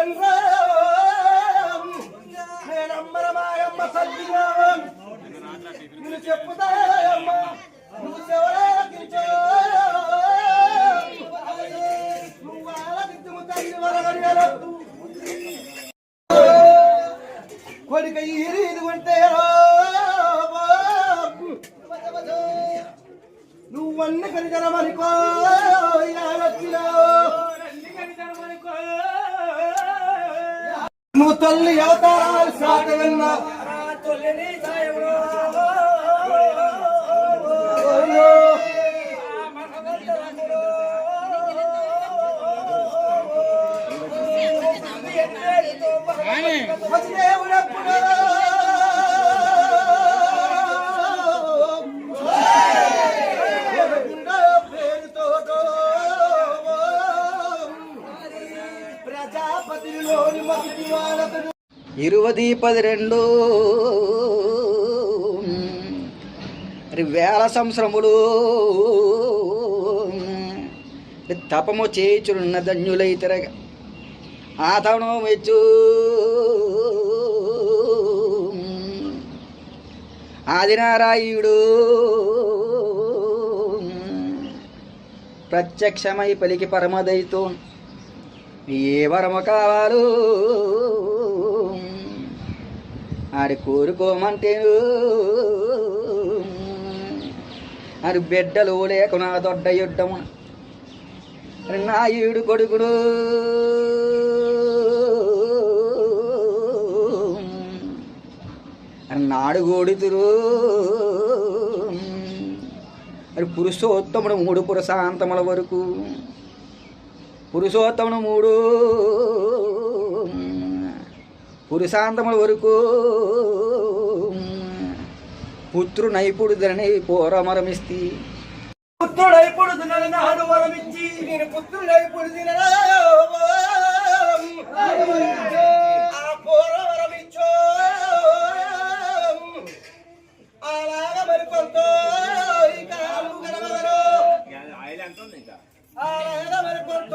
రండ్రా నేనమ్మర మాయమ్మ సల్లిగా నువ్వు చెప్పుతాయమ్మ నువ్వు నువ్వు ఆలకించము తల్లి కొడుక ఉంటే నువ్వన్నీ కనికరమనుకో. నువ్వు తల్లి అవతారాలు సాగవన్నా వసుదేవుడెప్పుడు ఇరువది పది రెండు వేల సంవత్సరములు. తపము చేయుచున్న ధన్యులై తిరగ. ఆతను మెచ్చు ఆదినారాయుడు. ప్రత్యక్షమై పలికి పరమదైతో. ఏ వరము కావాలో ఆడి కోరుకోమంటే అది బిడ్డలు లేకున్నా దొడ్డ యుద్ధము. నాయుడు కొడుకుడు నాడు గోడుతురు అది పురుషోత్తముడు మూడు పురుషాంతముల వరకు పురుషోత్తముడు మూడు పురుషాంతముల వరకు పుత్రు నైపుడుదని పోరమరమిస్తి. పుత్రుడైపుడు నాడు వరమిచ్చి నేను పుత్రుడైపుడు అలాగా మరి కొంత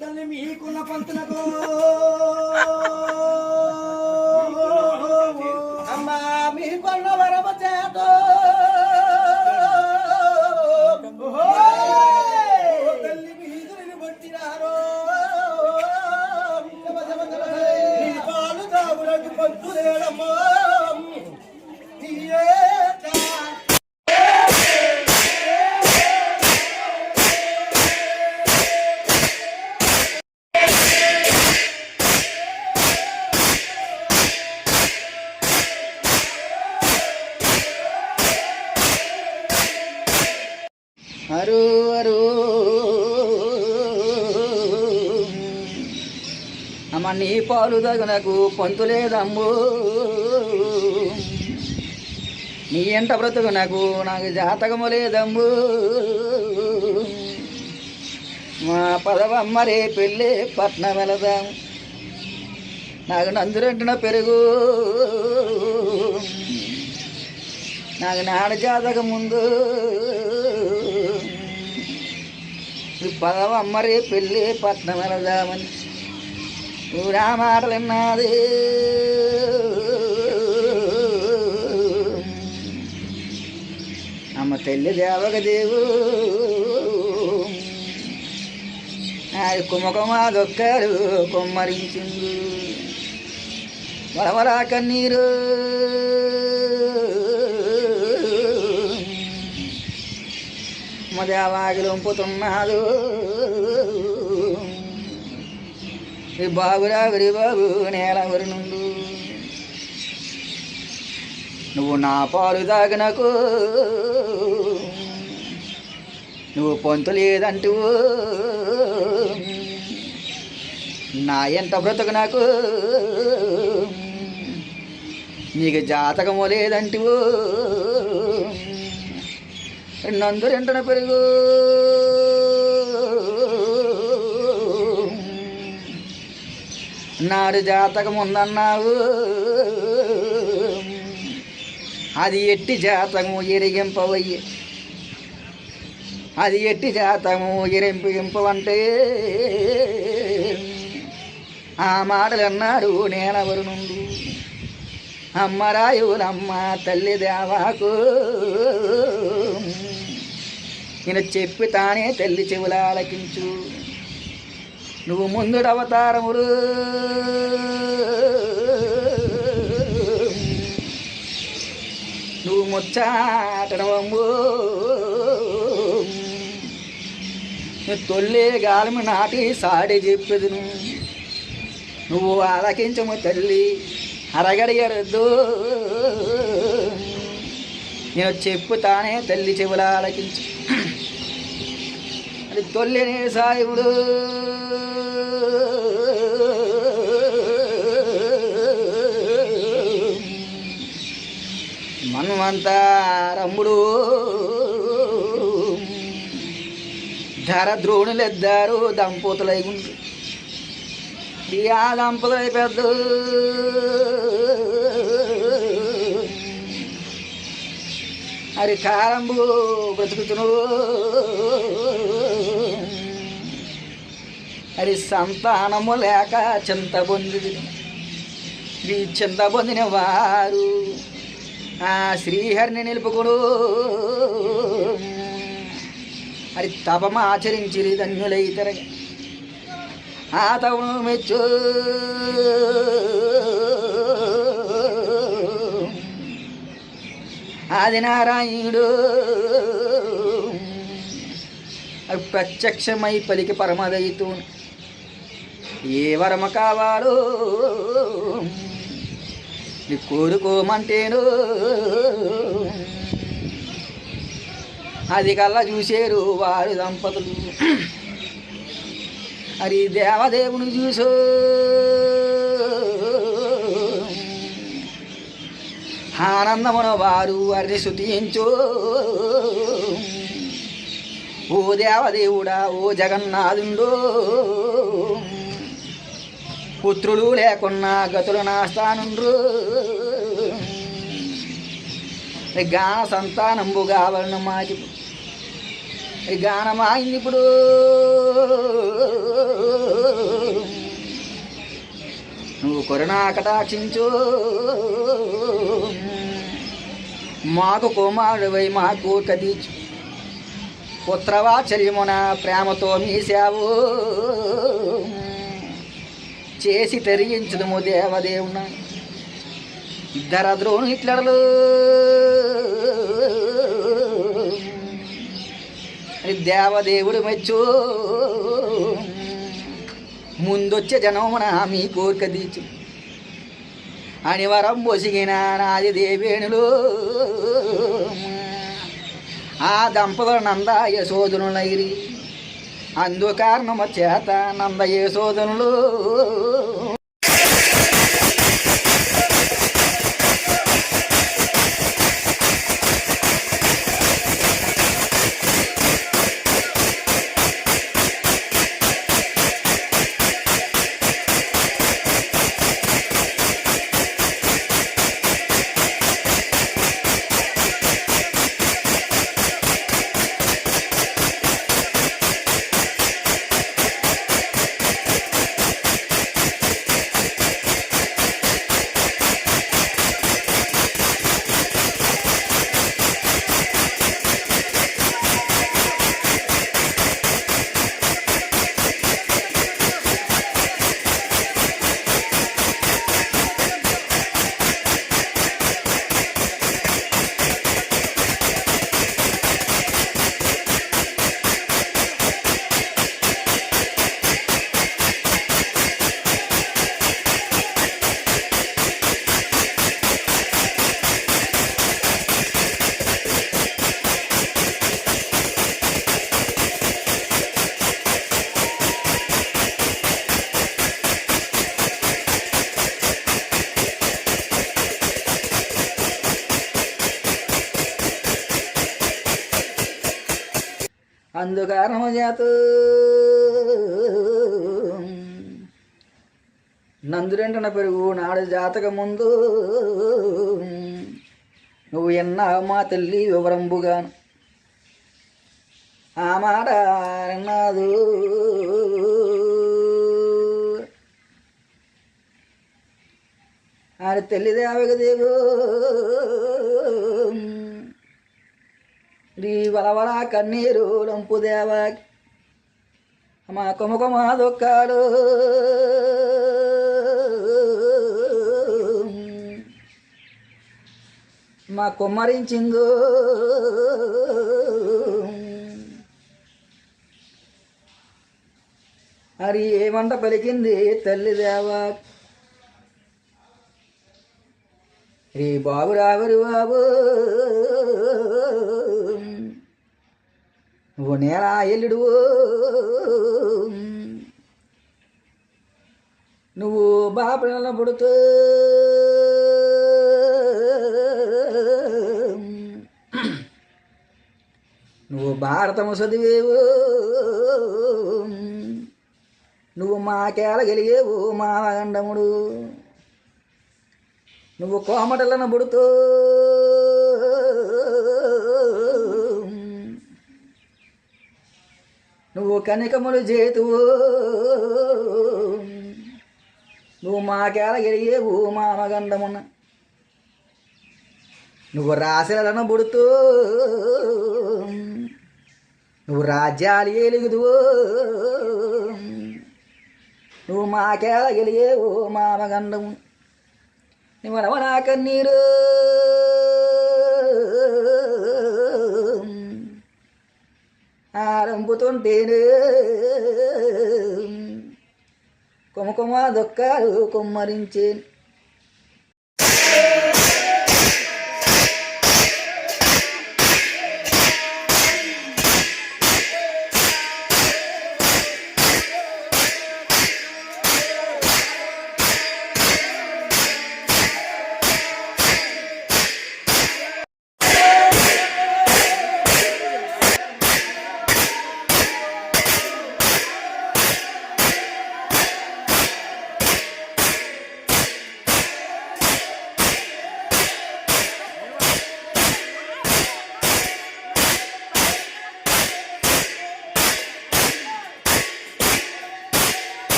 తల్లి మీకున్న పంతులకు. అరు అరు. అమ్మ నీ పాలు తగునకు పంతులేదమ్ము నీ ఎంట బ్రతుకునకు నాకు జాతకము లేదమ్ము. మా పదవమ్మ రే పెళ్ళి పట్నం వెళదాం. నాకు నందురంటున పెరుగు. నాకు నాడ జాతకం ముందు పదవ అమ్మరే పెళ్ళి పట్నం వెళదామని ఊరా మాటలు విన్నది అమ్మ తల్లి దేవక దేవు అది కుమకుమా దొక్కలు కొమ్మరించింది. వరవరా కన్నీరు. మదేవాగిలు వంపుతున్నాడు బాబురా వరి బాబు నేల వరి నుండు. నువ్వు నా పాలు తాగినకు నువ్వు పొంతు లేదంటూ. నా ఎంత బ్రతుకు నాకు నీకు జాతకము లేదంటూ. నందు రెంటన పెరుగు. నాడు జాతకం ఉందన్నావు. అది ఎట్టి జాతకము ఎరిగింపవయ్యి. అది ఎట్టి జాతకము ఎరింపింపవంటే. ఆ మాటలు అన్నాడు నేనెవరు నుండి? అమ్మరాయులమ్మ తల్లి దేవాకు. నేను చెప్పి తానే తల్లి చెవుల ఆలకించు. నువ్వు ముందుడు అవతారములు. నువ్వు ముచ్చాటనవమ్ము తొల్లే గాలిమి నాటి సాడి చెప్పేది నువ్వు ఆలకించము తల్లి. అరగడిగరద్దు నేను చెప్పుతానే తల్లి చెవుల ఆలకించు. అది తొల్లినే సాయుడు. మన్వంతా రమ్ముడు. ధర ద్రోణులెద్దారు దంపతులై ఉండు ఆ దంపతులై పెద్ద అరి కారంబు బ్రతుకుతును అరి సంతానము లేక చింత పొందిది. ఈ చింత పొందిన వారు ఆ శ్రీహరిని నిలుపుకుడు అది తపమ ఆచరించిరి ధన్యులైతరగా. ఆ మెచ్చు. ఆదినారాయణుడు ప్రత్యక్షమై పలికి పరమదయితూ ఏ వరమ కావాలో నీ కోరుకోమంటేను. అది కల్లా చూసేరు వారు దంపతులు. హరి దేవదేవుని చూసో. ఆనందమున వారు వారిని శుతించు ఓ దేవదేవుడా ఓ జగన్నాథుండు. పుత్రులు లేకున్నా గతులు నాస్తానుండ్రు గాన సంతానంబు కావాలను మాకి గానమాయింది ఇప్పుడు నువ్వు కరుణా కటాక్షించు. మాకు కుమారుడివై మాకు కదీచు పుత్రవాచల్యమున ప్రేమతో మీసావు చేసి తెరించుదుము దేవదేవున ఇద్దరు ద్రోణు ఇట్లడలు దేవదేవుడు మెచ్చు ముందొచ్చే జనమున మీ కోరిక తీర్చు. అనివరం బొసిగిన నాది దేవేణులు ఆ దంపతులు నంద యశోధనులైరి. అందు కారణము చేత నంద యశోధనులు. అందుకారణము చేత. నందురెంటన పెరుగు నాడు జాతక ముందు. నువ్వు ఎన్నావు మా తల్లి వివరంబుగాను. ఆ మాట అన్నాదు ఆయన తల్లి దేవు శ్రీ వలవల కన్నీరు లంపు దేవా. మా కొమకొమ దుఃఖాలు. మా కుమ్మరించిందో. మరి ఏమంట పలికింది తల్లి దేవా? రే బాబు రావరు బాబు. నువ్వు నేల ఎల్లుడు. నువ్వు బాపల పుడుతూ. నువ్వు భారతము చదివేవు. నువ్వు మాకేళ గెలిగేవు మా గండముడు నువ్వు కోమటలను పుడుతూ. నువ్వు కనికములు చేతువు నువ్వు మాకేళ గెలిగేవు మామగండమున నువ్వు రాశలను పుడుతూ నువ్వు రాజ్యాలు ఏలుగుదువు నువ్వు మాకేల గెలిగేవు మామగండము నువ్వు నా కన్నీరు ఆరంపుతుంటేనే కొమకొమ దొక్కాలు కొమ్మరించేను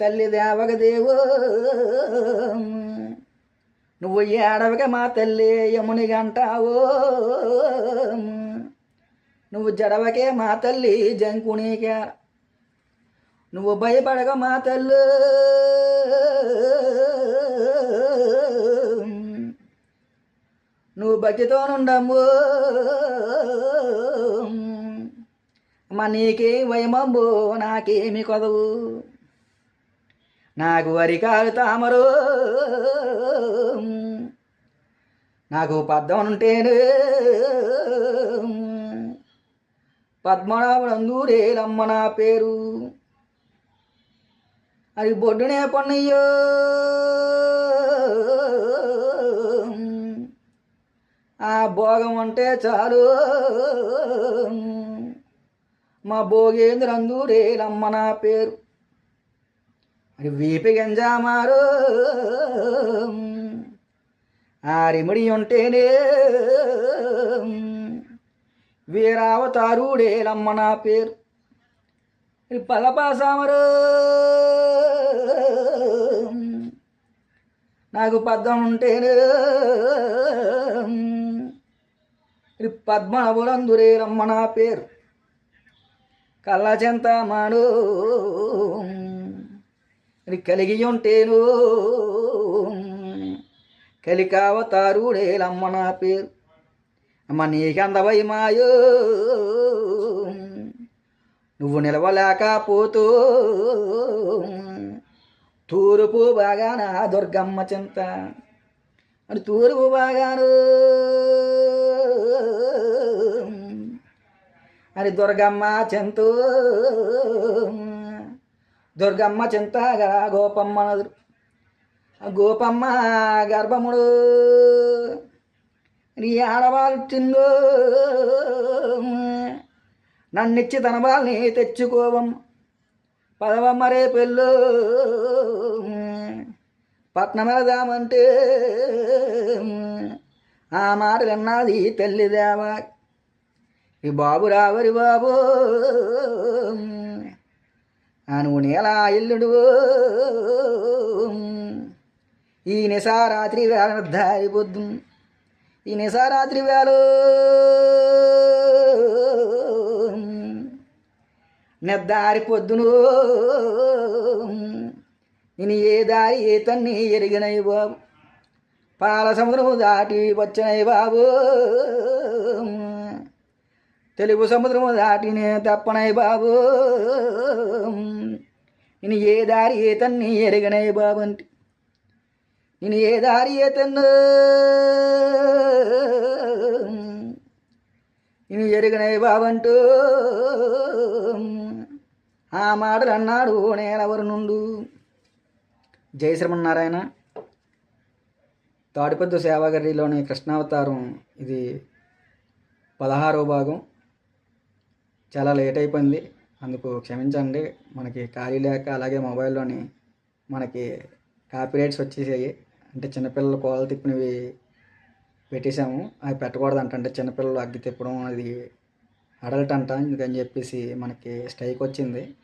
తల్లి దేవగదేవో నువ్వు ఏడవక మా తల్లి యముని గంటావో నువ్వు జడవకే మా తల్లి జంకునీకే నువ్వు భయపడక మా తల్లు. నువ్వు భక్తితో అమ్మ నీకే వైమంబు నాకేమి కొదవు. నాకు అరికాలు తామరు. నాకు పద్మనుంటేను ఉంటేనే. నా పేరు. అది బొడ్డునే పన్నయ్యో. ఆ భోగం అంటే చాలు. మా భోగేంద్రందూరేలమ్మ నా పేరు. అని వీపి గంజామారు ఆ రిమిడి ఉంటేనే. వీరావతారుడేలమ్మ నా పేరు. పలపాసామరు నాకు పద్మం ఉంటేనే. పద్మనవులందురేలమ్మ నా పేరు. కళ్ళ చెంతమాను కలిగి ఉంటేను. కలికావతారుడేలమ్మ నా పేరు. అమ్మ నీకందవై మాయో. నువ్వు నిలవలేకపోతూ. తూర్పు బాగాన దుర్గమ్మ చింత అని తూర్పు బాగాను అని దుర్గమ్మ చింతూ. దుర్గమ్మ చింతగర గోపమ్మ నదురు గోపమ్మ గర్భముడు. నీ ఆడవాళ్ళిందో నన్నిచ్చి తన వాళ్ళని తెచ్చుకోవం పదవమ్మ రేపెళ్ళు పట్నం వెళదామంటే ఆ మాట విన్నది తల్లిదేవా ఈ బాబు రావరి బాబు. ఆ నువ్వు నేల ఇల్లుడు ఈ నిశారాత్రి వేళ నిర్ధారి పొద్దు ఈ నిశారాత్రి వేళ నిర్ధారి పొద్దును నేను ఏ దారి ఏ తన్ని ఎరిగినై బాబు. పాల సముద్రము దాటి వచ్చినై బాబు. తెలుగు సముద్రము దాటినే తప్పనై బాబు. నేను ఏ దారి ఏ తన్ని ఎరగనై బాబు అంటే. నేను ఏ దారి ఏ తన్ను. నేను ఎరిగినై బాబంటూ ఆ మాటలు అన్నాడు నేనెవరు నుండు. జై శ్రీమన్నారాయణ తాడిపద్దు సేవాగరిలోని కృష్ణావతారం ఇది పదహారో భాగం. చాలా లేట్ అయిపోయింది. అందుకు క్షమించండి. మనకి ఖాళీ లేక అలాగే మొబైల్లోని మనకి కాపీరైట్స్ వచ్చేసాయి. అంటే చిన్నపిల్లలు కోళ్ళు తిప్పినవి పెట్టేశాము. అవి పెట్టకూడదు అంట అంటే చిన్నపిల్లలు అగ్గి తిప్పడం అది అడల్ట్ అంట అందుకని చెప్పేసి మనకి స్ట్రైక్ వచ్చింది.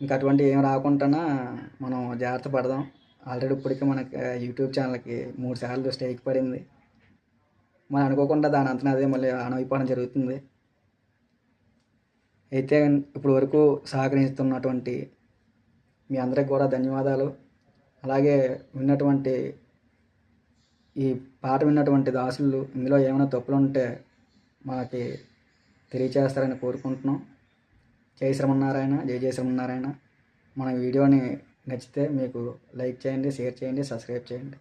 ఇంకా అటువంటి ఏం రాకుండా మనం జాగ్రత్త పడదాం. ఆల్రెడీ ఇప్పటికే మనకి యూట్యూబ్ ఛానల్కి మూడు సార్లు స్ట్రైక్ పడింది. మనం అనుకోకుండా దాని అంతనే అదే మళ్ళీ ఆన్ అయిపోవడం జరుగుతుంది. అయితే ఇప్పుడు వరకు సహకరిస్తున్నటువంటి మీ అందరికి కూడా ధన్యవాదాలు. అలాగే విన్నటువంటి ఈ పాట విన్నటువంటి దాసులు ఇందులో ఏమైనా తప్పులు ఉంటే మనకి తెలియచేస్తారని కోరుకుంటున్నాం. జై శ్రమన్నారాయణ జై జై శ్రమన్నారాయణ. మన వీడియోని నచ్చితే మీకు లైక్ చేయండి షేర్ చేయండి సబ్స్క్రైబ్ చేయండి.